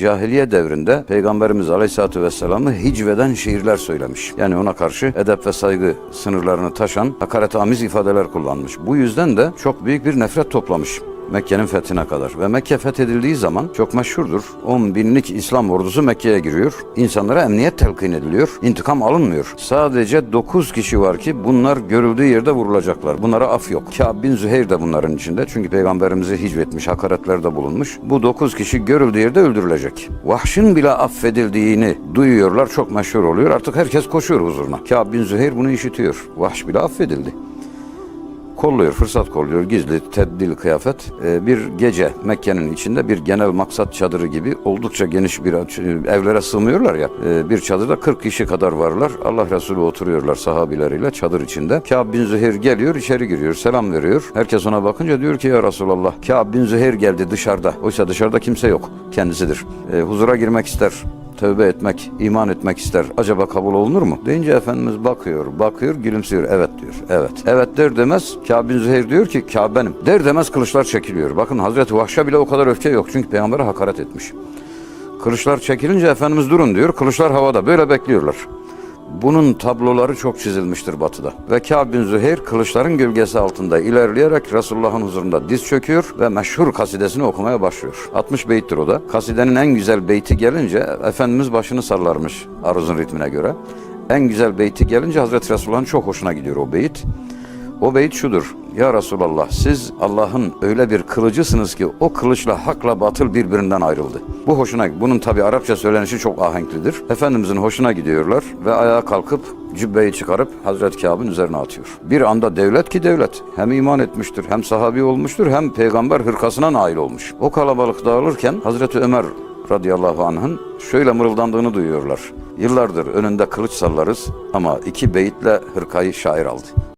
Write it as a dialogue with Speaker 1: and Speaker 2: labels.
Speaker 1: Cahiliye devrinde Peygamberimiz Aleyhisselatü Vesselam'ı hicveden şiirler söylemiş. Yani ona karşı edep ve saygı sınırlarını taşan hakaret amiz ifadeler kullanmış. Bu yüzden de çok büyük bir nefret toplamış. Mekke'nin fethine kadar. Ve Mekke fethedildiği zaman çok meşhurdur. 10 binlik İslam ordusu Mekke'ye giriyor. İnsanlara emniyet telkin ediliyor. İntikam alınmıyor. Sadece 9 kişi var ki bunlar görüldüğü yerde vurulacaklar. Bunlara af yok. Kâb bin Züheyr de bunların içinde. Çünkü peygamberimizi hicvetmiş, hakaretlerde bulunmuş. Bu 9 kişi görüldüğü yerde öldürülecek. Vahşın bile affedildiğini duyuyorlar. Çok meşhur oluyor. Artık herkes koşuyor huzuruna. Kâb bin Züheyr bunu işitiyor. Vahş bile affedildi kolluyor, fırsat kolluyor. Gizli, tedbirli kıyafet. Ee, bir gece Mekke'nin içinde bir genel maksat çadırı gibi oldukça geniş bir aç- evlere sığmıyorlar ya. Ee, bir çadırda 40 kişi kadar varlar. Allah Resulü oturuyorlar sahabileriyle çadır içinde. Kâb bin Züheyr geliyor, içeri giriyor, selam veriyor. Herkes ona bakınca diyor ki ya Resulallah Kâb bin Züheyr geldi dışarıda. Oysa dışarıda kimse yok. Kendisidir. Ee, huzura girmek ister tövbe etmek, iman etmek ister. Acaba kabul olunur mu? Deyince Efendimiz bakıyor, bakıyor, gülümsüyor. Evet diyor, evet. Evet der demez, bin Züheyr diyor ki Kâbe'nim. Der demez kılıçlar çekiliyor. Bakın Hazreti Vahş'a bile o kadar öfke yok. Çünkü peygambere hakaret etmiş. Kılıçlar çekilince Efendimiz durun diyor. Kılıçlar havada. Böyle bekliyorlar. Bunun tabloları çok çizilmiştir batıda. Ve Kâb bin Züheyr kılıçların gölgesi altında ilerleyerek Resulullah'ın huzurunda diz çöküyor ve meşhur kasidesini okumaya başlıyor. 60 beyittir o da. Kasidenin en güzel beyti gelince Efendimiz başını sallarmış aruzun ritmine göre. En güzel beyti gelince Hazreti Resulullah'ın çok hoşuna gidiyor o beyit. O beyit şudur. Ya Resulallah siz Allah'ın öyle bir kılıcısınız ki o kılıçla hakla batıl birbirinden ayrıldı. Bu hoşuna Bunun tabi Arapça söylenişi çok ahenklidir. Efendimizin hoşuna gidiyorlar ve ayağa kalkıp cübbeyi çıkarıp Hazreti Kâb'ın üzerine atıyor. Bir anda devlet ki devlet hem iman etmiştir hem sahabi olmuştur hem peygamber hırkasına nail olmuş. O kalabalık dağılırken Hazreti Ömer radıyallahu anh'ın şöyle mırıldandığını duyuyorlar. Yıllardır önünde kılıç sallarız ama iki beyitle hırkayı şair aldı.